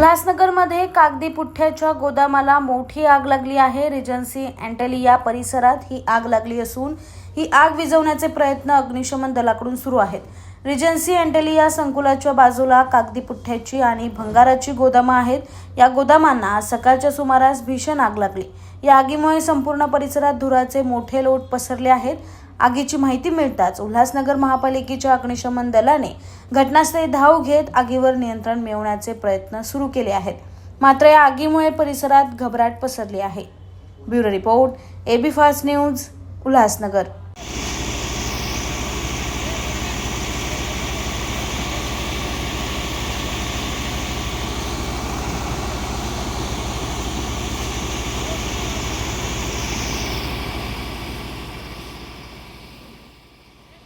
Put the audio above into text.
उल्हासनगरमध्ये कागदी पुठ्ठ्याच्या गोदामाला मोठी आग लागली आहे. रिजन्सी अँटेलिया परिसरात ही आग लागली असून ही आग विझवण्याचे प्रयत्न अग्निशमन दलाकडून सुरू आहेत. रिजन्सी अँटेलिया संकुलाच्या बाजूला कागदी पुठ्ठ्याची आणि भंगाराची गोदामं आहेत. या गोदामांना सकाळच्या सुमारास भीषण आग लागली. या आगीमुळे संपूर्ण परिसरात धुराचे मोठे लोट पसरले आहेत. आगीची माहिती मिळताच उल्हासनगर महापालिकेच्या अग्निशमन दलाने घटनास्थळी धाव घेत आगीवर नियंत्रण मिळवण्याचे प्रयत्न सुरू केले आहेत. मात्र या आगीमुळे परिसरात घबराट पसरली आहे. Bureau report AB fast news Ulhasnagar.